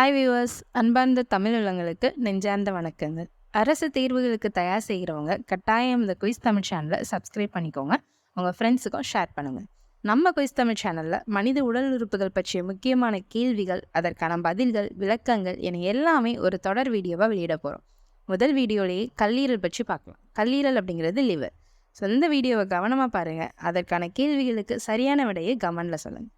Hi viewers அன்பார்ந்த தமிழ் உள்ளங்களுக்கு நெஞ்சார்ந்த வணக்கங்கள். அரசு தேர்வுகளுக்கு தயார் செய்கிறவங்க கட்டாயம் இந்த குயிஸ் தமிழ் சேனலை சப்ஸ்கிரைப் பண்ணிக்கோங்க. உங்கள் ஃப்ரெண்ட்ஸுக்கும் ஷேர் பண்ணுங்கள் நம்ம குயிஸ் தமிழ் சேனலில் மனித உடல் உறுப்புகள் பற்றிய முக்கியமான கேள்விகள் அதற்கான பதில்கள் விளக்கங்கள் என எல்லாமே ஒரு தொடர் வீடியோவாக வெளியிட போகிறோம் முதல் வீடியோலேயே கல்லீரல் பற்றி பார்க்கலாம். கல்லீரல் அப்படிங்கிறது லிவர் ஸோ இந்த வீடியோவை கவனமாக பாருங்கள் அதற்கான கேள்விகளுக்கு சரியான விடையை கமெண்டில் சொல்லுங்கள்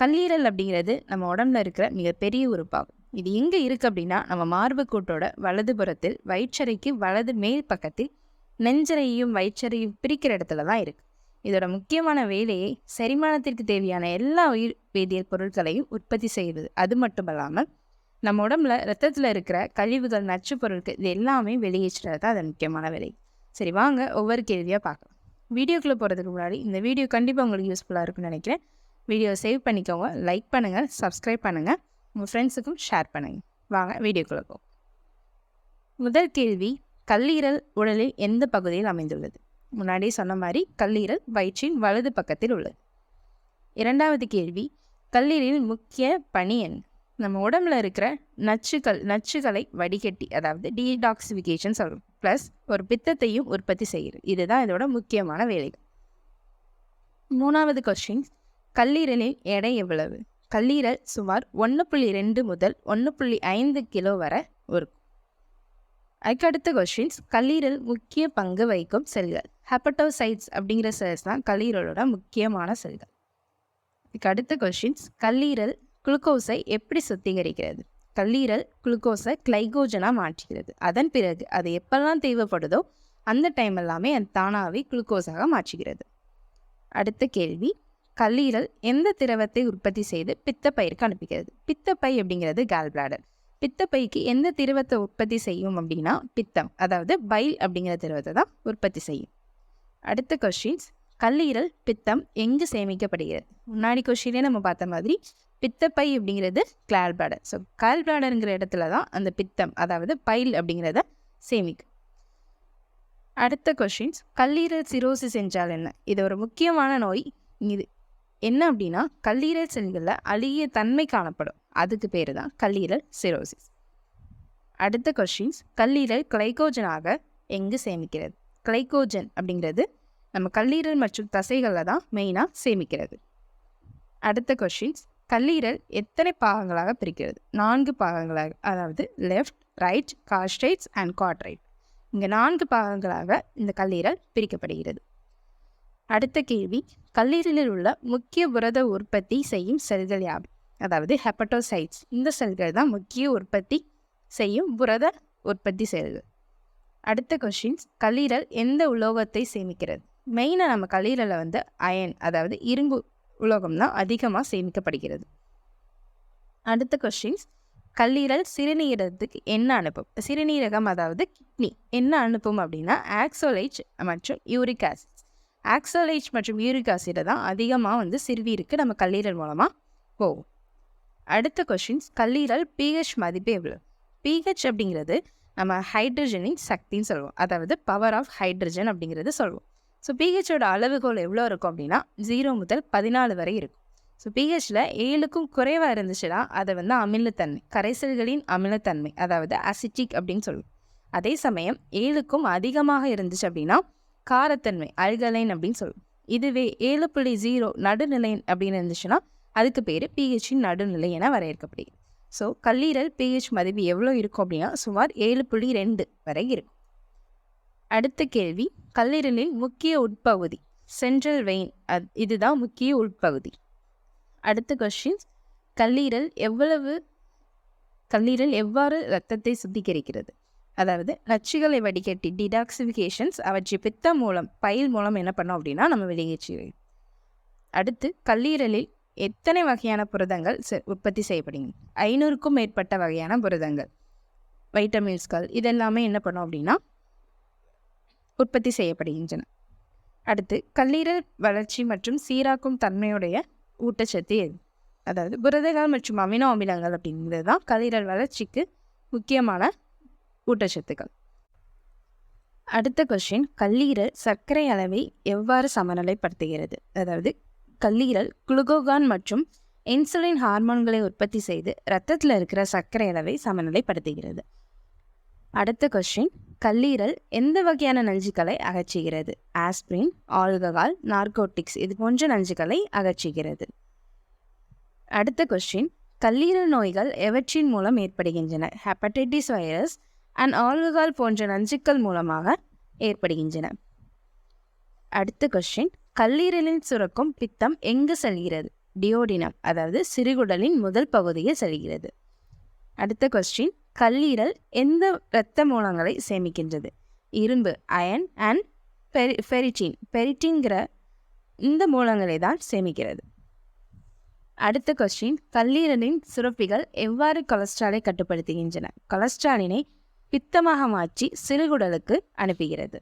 கல்லீரல் அப்படிங்கிறது நம்ம உடம்புல இருக்கிற மிகப்பெரிய உறுப்பாகும். இது எங்கே இருக்குது அப்படின்னா நம்ம மார்புக்கூட்டோட வலது புறத்தில் வயிற்றறைக்கு வலது மேல் பக்கத்தில் நெஞ்சரையும் வயிற்றறையும் பிரிக்கிற இடத்துல தான் இருக்குது இதோட முக்கியமான வேலையை செரிமானத்திற்கு தேவையான எல்லா உயிர் வேதியியல் பொருட்களையும் உற்பத்தி செய்வது. அது மட்டும் இல்லாமல் நம்ம உடம்புல ரத்தத்தில் இருக்கிற கழிவுகள் நச்சு பொருட்கள் இது எல்லாமே வெளியேற்றுறது தான் அது முக்கியமான வேலை. சரி வாங்க ஒவ்வொரு கேள்வியாக பார்க்கலாம். வீடியோக்குள்ளே போகிறதுக்கு முன்னாடி இந்த வீடியோ கண்டிப்பாக உங்களுக்கு யூஸ்ஃபுல்லாக இருக்கும்னு நினைக்கிறேன். வீடியோ சேவ் பண்ணிக்கோங்க லைக் பண்ணுங்கள் சப்ஸ்கிரைப் பண்ணுங்கள் உங்கள் ஃப்ரெண்ட்ஸுக்கும் ஷேர் பண்ணுங்கள் வாங்க வீடியோக்குள்ளே முதல் கேள்வி கல்லீரல் உடலில் எந்த பகுதியில் அமைந்துள்ளது? முன்னாடியே சொன்ன மாதிரி கல்லீரல் வயிற்றின் வலது பக்கத்தில் உள்ளது. இரண்டாவது கேள்வி கல்லீரலின் முக்கிய பணி என்ன? நம்ம உடம்புல இருக்கிற நச்சுக்கள் நச்சுகளை வடிகட்டி அதாவது டீடாக்சிஃபிகேஷன் சொல்கிறோம் ப்ளஸ் ஒரு பித்தத்தையும் உற்பத்தி செய்கிறது இதுதான் இதோட முக்கியமான வேலைகள். மூணாவது கொஸ்டின் கல்லீரலின் எடை எவ்வளவு? கல்லீரல் சுமார் ஒன்று புள்ளி ரெண்டு முதல் ஒன்று புள்ளி ஐந்து கிலோ வரை இருக்கும். அதுக்கடுத்த கொஷின்ஸ் கல்லீரல் முக்கிய பங்கு வகிக்கும் செல்கள். ஹெப்பட்டோசைட்ஸ் அப்படிங்கிற செல்ஸ் தான் கல்லீரலோட முக்கியமான செல்கள். இதுக்கு அடுத்த கொஷின்ஸ் கல்லீரல் குளுக்கோஸை எப்படி சுத்திகரிக்கிறது? கல்லீரல் குளுக்கோஸை கிளைகோஜனாக மாற்றுகிறது. அதன் பிறகு அது எப்பெல்லாம் தேவைப்படுதோ அந்த டைம் எல்லாமே அது தானாகவே குளுக்கோஸாக மாற்றுகிறது. அடுத்த கேள்வி. கல்லீரல் எந்த திரவத்தை உற்பத்தி செய்து பித்தப்பயிருக்கு அனுப்புகிறது? பித்தப்பை அப்படிங்கிறது கால் பிளாடர் பித்தப்பைக்கு எந்த திரவத்தை உற்பத்தி செய்யும் அப்படின்னா பித்தம் அதாவது பைல் அப்படிங்கிற திரவத்தை தான் உற்பத்தி செய்யும். அடுத்த கொஷின்ஸ் கல்லீரல் பித்தம் எங்கு சேமிக்கப்படுகிறது? முன்னாடி கொஷினே நம்ம பார்த்த மாதிரி பித்தப்பை அப்படிங்கிறது கிளால் பிளாடர் ஸோ கால் பிளாடருங்கிற இடத்துல தான் அந்த பித்தம் அதாவது பைல் அப்படிங்கிறத சேமிக்கும். அடுத்த கொஷின்ஸ் கல்லீரல் சிரோசிஸ் என்றால் என்ன? இது ஒரு முக்கியமான நோய். இது என்ன அப்படின்னா கல்லீரல் செல்களில் அழுகிய தன்மை காணப்படும். அதுக்கு பேர் தான் கல்லீரல் சிரோசிஸ் அடுத்த கொஷின்ஸ் கல்லீரல் கிளைகோஜனாக எங்கு சேமிக்கிறது? கிளைகோஜன் அப்படிங்கிறது நம்ம கல்லீரல் மற்றும் தசைகளில் தான் மெயினாக சேமிக்கிறது. அடுத்த கொஷின்ஸ் கல்லீரல் எத்தனை பாகங்களாக பிரிக்கிறது? நான்கு பாகங்களாக அதாவது லெஃப்ட் ரைட் காஸ்ட்ரைட்ஸ் அண்ட் குவாட்ரைட் இங்கே நான்கு பாகங்களாக இந்த கல்லீரல் பிரிக்கப்படுகிறது. அடுத்த கேள்வி. கல்லீரலில் உள்ள முக்கிய புரத உற்பத்தி செய்யும் செல்கள் யாவை? அதாவது ஹெப்பட்டோசைட்ஸ் இந்த செல்கள் தான் முக்கிய உற்பத்தி செய்யும் புரத உற்பத்தி செல்கள். அடுத்த கொஷின்ஸ் கல்லீரல் எந்த உலோகத்தை சேமிக்கிறது? மெயினாக நம்ம கல்லீரலில் வந்து அயன் அதாவது இரும்பு உலோகம் தான் அதிகமாக சேமிக்கப்படுகிறது. அடுத்த கொஷின்ஸ் கல்லீரல் சிறுநீரகத்துக்கு என்ன அனுப்பும்? சிறுநீரகம் அதாவது கிட்னி என்ன அனுப்பும் அப்படின்னா ஆக்சோலைட் மற்றும் யூரிக் ஆசிட் ஆக்சலேஜ் மற்றும் யூரிக் ஆசிடை தான் அதிகமாக வந்து சிறுவீருக்கு நம்ம கல்லீரல் மூலமாக போகும். அடுத்த கொஷின்ஸ் கல்லீரல் பிஹெச் மதிப்பு எவ்வளோ பிஹெச் அப்படிங்கிறது நம்ம ஹைட்ரஜனின் சக்தின்னு சொல்லுவோம். அதாவது பவர் ஆஃப் ஹைட்ரஜன் அப்படிங்கிறது சொல்லுவோம். ஸோ பிஹெச்சோட அளவுகோல் எவ்வளோ இருக்கும் அப்படின்னா ஜீரோ முதல் பதினாலு வரை இருக்கும். ஸோ பிஹெச்சில் ஏழுக்கும் குறைவாக இருந்துச்சுன்னா அதை வந்து அமிலத்தன்மை கரைசல்களின் அமிலத்தன்மை அதாவது அசிட்டிக் அப்படின்னு சொல்லுவோம். அதே சமயம் ஏழுக்கும் அதிகமாக இருந்துச்சு அப்படின்னா காரத்தன்மை அல்கலைன் அப்படின்னு சொல்லுவோம். இதுவே ஏழு புள்ளி ஜீரோ நடுநிலை அப்படின்னு இருந்துச்சுன்னா அதுக்கு பேர் பிஹெச்சின் நடுநிலை என வரையறுக்கப்படுகிறது. ஸோ கல்லீரல் பிஹெச் மதிப்பு எவ்வளோ இருக்கும் அப்படின்னா சுமார் ஏழு புள்ளி ரெண்டு வரை இருக்கும். அடுத்த கேள்வி கல்லீரலின் முக்கிய உட்பகுதி சென்ட்ரல் வெயின் அது இதுதான் முக்கிய உட்பகுதி. அடுத்த கொஸ்டின்ஸ் கல்லீரல் எவ்வளவு கல்லீரல் எவ்வாறு இரத்தத்தை சுத்திகரிக்கிறது? அதாவது நச்சுகளை வடிகட்டி டிடாக்சிஃபிகேஷன்ஸ் அவற்றை பித்தம் மூலம் பயில் மூலம் என்ன பண்ணோம் அப்படின்னா நம்ம வெளியேற்றி அடுத்து கல்லீரலில் எத்தனை வகையான புரதங்கள் உற்பத்தி செய்யப்படுகிறது ஐநூறுக்கும் மேற்பட்ட வகையான புரதங்கள். வைட்டமின்ஸ்கள் இதெல்லாமே என்ன பண்ணோம் அப்படின்னா உற்பத்தி செய்யப்படுகின்றன. அடுத்து கல்லீரல் வளர்ச்சி மற்றும் சீராக்கும் தன்மையுடைய ஊட்டச்சத்து எது? அதாவது புரதங்கள் மற்றும் அமினோ அமிலங்கள் அப்படிங்கிறது தான் கல்லீரல் வளர்ச்சிக்கு முக்கியமான ஊட்டச்சத்துக்கள். அடுத்த கொஸ்டின் கல்லீரல் சர்க்கரை அளவை எவ்வாறு சமநிலைப்படுத்துகிறது? அதாவது கல்லீரல் குளுகோகான் மற்றும் இன்சுலின் ஹார்மோன்களை உற்பத்தி செய்து இரத்தத்தில் இருக்கிற சர்க்கரை அளவை சமநிலைப்படுத்துகிறது. அடுத்த கொஸ்டின் கல்லீரல் எந்த வகையான நஞ்சுகளை அகற்றுகிறது? ஆஸ்பிரின் ஆல்கஹால் நார்கோட்டிக்ஸ் இது போன்ற நஞ்சுகளை அகற்றுகிறது. அடுத்த கொஸ்டின் கல்லீரல் நோய்கள் எவற்றின் மூலம் ஏற்படுகின்றன? ஹெப்படைட்டிஸ் வைரஸ் அண்ட் ஆல்கஹால் போன்ற நஞ்சுக்கள் மூலமாக ஏற்படுகின்றன. அடுத்த கொஸ்டின் கல்லீரலில் சுரக்கும் பித்தம் எங்கு செல்கிறது? டியோடினம் அதாவது சிறுகுடலின் முதல் பகுதியில் செல்கிறது. அடுத்த கொஸ்டின் கல்லீரல் எந்த இரத்த மூலங்களை சேமிக்கின்றது? இரும்பு அயன் அண்ட் பெரி ஃபெரிட்டின் பெரிட்டின்கிற இந்த மூலங்களை தான் சேமிக்கிறது. அடுத்த கொஸ்டின் கல்லீரலின் சுரப்பிகள் எவ்வாறு கொலஸ்ட்ராலை கட்டுப்படுத்துகின்றன? கொலஸ்ட்ராலினை பித்தமாக மாற்றி சிறுகுடலுக்கு அனுப்புகிறது.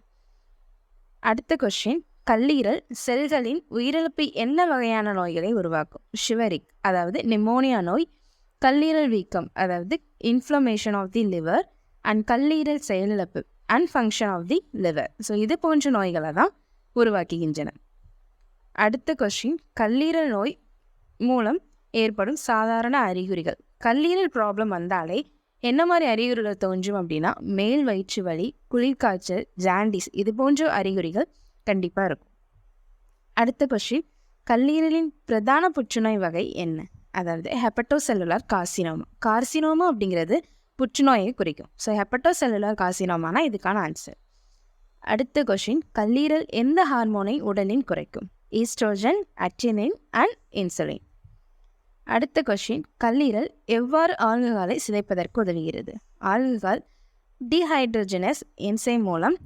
அடுத்த கொஸ்டின் கல்லீரல் செல்களின் உயிரிழப்பு என்ன வகையான நோய்களை உருவாக்கும்? ஷிவரிக் அதாவது நிமோனியா நோய் கல்லீரல் வீக்கம் அதாவது inflammation of the liver and கல்லீரல் செயலிழப்பு and function of the liver so இது போன்ற நோய்களை தான் உருவாக்குகின்றன. அடுத்த கொஸ்டின் கல்லீரல் நோய் மூலம் ஏற்படும் சாதாரண அறிகுறிகள். கல்லீரல் ப்ராப்ளம் வந்தாலே என்ன மாதிரி அறிகுறிகள் தோன்றும் அப்படின்னா மேல் வயிற்று வலி குளிர்காய்ச்சல் ஜாண்டிஸ் இது போன்ற அறிகுறிகள் கண்டிப்பாக இருக்கும். அடுத்த கொஷின் கல்லீரலின் பிரதான புற்றுநோய் வகை என்ன? அதாவது ஹெப்பட்டோசெல்லுலார் கார்சினோமா கார்சினோமா அப்படிங்கிறது புற்றுநோயை குறிக்கும். ஸோ ஹெப்பட்டோசெல்லுலார் கார்சினோமானா இதுக்கான ஆன்சர் அடுத்த கொஷின் கல்லீரல் எந்த ஹார்மோனை உடலின் குறைக்கும்? ஈஸ்ட்ரோஜன் அட்டினின் அண்ட் இன்சுலின் அடுத்த கொஷின் கல்லீரல் எவ்வாறு ஆல்கஹாலை சிதைப்பதற்கு உதவுகிறது? ஆல்கஹால் டிஹைட்ரஜனஸ் என்சைம் மூலம்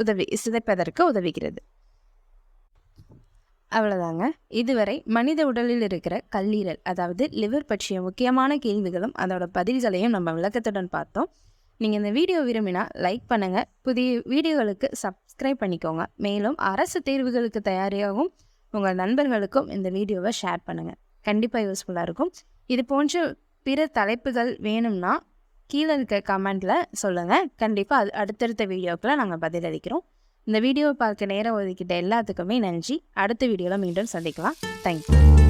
உதவி சிதைப்பதற்கு உதவுகிறது. அவ்வளோதாங்க இதுவரை மனித உடலில் இருக்கிற கல்லீரல் அதாவது லிவர் பற்றிய முக்கியமான கேள்விகளும் அதோட பதில்களையும் நம்ம விளக்கத்துடன் பார்த்தோம். நீங்கள் இந்த வீடியோ விரும்பினா லைக் பண்ணுங்கள் புதிய வீடியோகளுக்கு சப்ஸ்கிரைப் பண்ணிக்கோங்க. மேலும் அரசு தேர்வுகளுக்கு தயாராகவும் உங்கள் நண்பர்களுக்கும் இந்த வீடியோவை ஷேர் பண்ணுங்கள் கண்டிப்பாக யூஸ்ஃபுல்லாக இருக்கும். இது போன்ற பிற தலைப்புகள் வேணும்னா கீழே இருக்க கமெண்டில் சொல்லுங்கள் கண்டிப்பாக அது அடுத்தடுத்த வீடியோக்களை நாங்கள் பதிலளிக்கிறோம். இந்த வீடியோவை பார்க்க நேரம் ஒதுக்கிட்ட எல்லாத்துக்குமே நன்றி. அடுத்த வீடியோவில் மீண்டும் சந்திக்கலாம். தேங்க்யூ